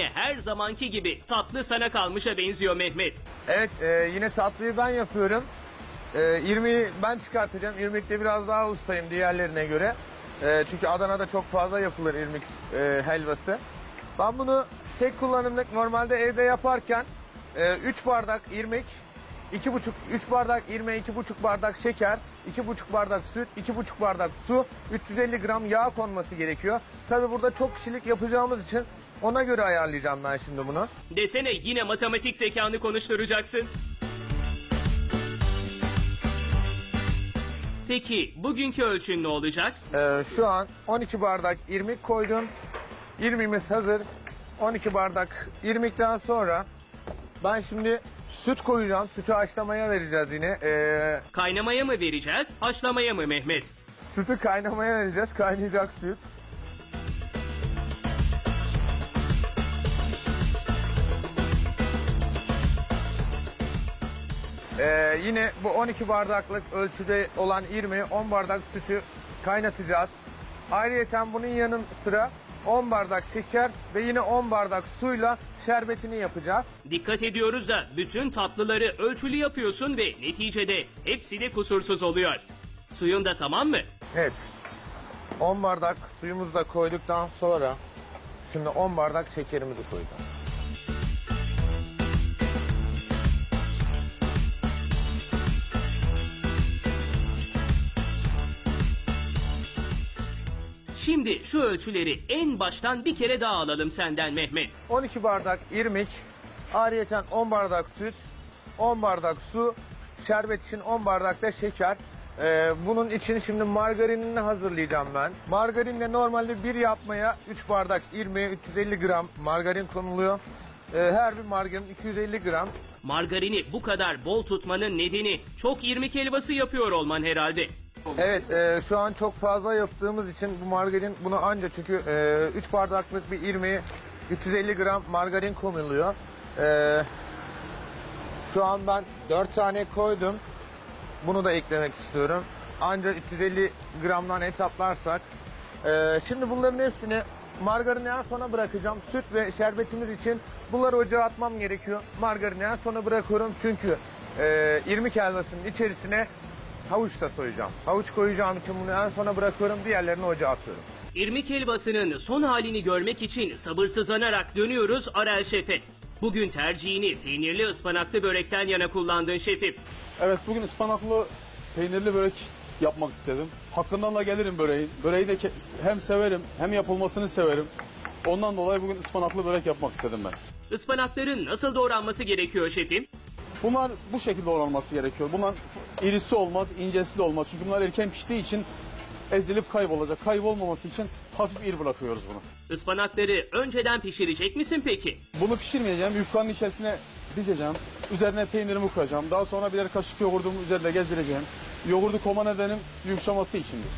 Her zamanki gibi tatlı sana kalmışa benziyor Mehmet. Evet e, yine tatlıyı ben yapıyorum. E, 20'yi ben çıkartacağım. İrmikte biraz daha ustayım diğerlerine göre. E, çünkü Adana'da çok fazla yapılır irmik e, helvası. Ben bunu tek kullanımlık normalde evde yaparken 3 bardak irmik, 2,5 3 bardak irme, 2,5 bardak şeker, 2,5 bardak süt, 2,5 bardak su, 350 gram yağ konması gerekiyor. Tabi burada çok kişilik yapacağımız için ona göre ayarlayacağım ben şimdi bunu. Desene yine matematik zekanı konuşturacaksın. Peki bugünkü ölçün ne olacak? Ee, şu an 12 bardak irmik koydum. İrmiğimiz hazır. 12 bardak irmikten sonra ben şimdi süt koyacağım. Sütü haşlamaya vereceğiz yine. Ee, Kaynamaya mı vereceğiz, haşlamaya mı Mehmet? sütü kaynamaya vereceğiz. Kaynayacak süt. Ee, yine bu 12 bardaklık ölçüde olan irmiği 10 bardak sütü kaynatacağız. Ayrıca bunun yanı sıra 10 bardak şeker ve yine 10 bardak suyla şerbetini yapacağız. Dikkat ediyoruz da bütün tatlıları ölçülü yapıyorsun ve neticede hepsi de kusursuz oluyor. Suyun da tamam mı? Evet. 10 bardak suyumuzu da koyduktan sonra şimdi 10 bardak şekerimizi koyacağız. Şimdi şu ölçüleri en baştan bir kere daha alalım senden Mehmet. 12 bardak irmik, ayrıyeten 10 bardak süt, 10 bardak su, şerbet için 10 bardak da şeker. Ee, bunun için şimdi margarinini hazırlayacağım ben. Margarinle normalde bir yapmaya 3 bardak irmiğe 350 gram margarin konuluyor. Ee, her bir margarin 250 gram. Margarini bu kadar bol tutmanın nedeni çok irmik helvası yapıyor olman herhalde. Evet e, şu an çok fazla yaptığımız için bu margarin bunu anca çünkü 3 bardaklık bir irmiğe 350 gram margarin konuluyor. E, şu an ben 4 tane koydum. Bunu da eklemek istiyorum. Ancak 350 gramdan hesaplarsak. e, şimdi bunların hepsini margarini en sona bırakacağım. Süt ve şerbetimiz için bunları ocağa atmam gerekiyor. Margarini en sona bırakıyorum çünkü e, irmik helvasının içerisine havuç da soyacağım. Havuç koyacağım için bunu en sona bırakıyorum. Diğerlerini ocağa atıyorum. İrmik helvasının son halini görmek için sabırsızlanarak dönüyoruz Arel Şef'e. Bugün tercihini peynirli ıspanaklı börekten yana kullandın şefim. Evet bugün ıspanaklı peynirli börek yapmak istedim. Hakkından da gelirim böreğin. Böreği de hem severim hem yapılmasını severim. Ondan dolayı bugün ıspanaklı börek yapmak istedim ben. Ispanakların nasıl doğranması gerekiyor şefim? Bunlar bu şekilde oranması gerekiyor. Bunlar irisi olmaz, incesi de olmaz. Çünkü bunlar erken piştiği için ezilip kaybolacak. Kaybolmaması için hafif iri bırakıyoruz bunu. Ispanakları önceden pişirecek misin peki? Bunu pişirmeyeceğim. Yufkanın içerisine dizeceğim. Üzerine peynirimi koyacağım. Daha sonra birer kaşık yoğurdumu üzerinde gezdireceğim. Yoğurdu koma nedenim yumuşaması içindir.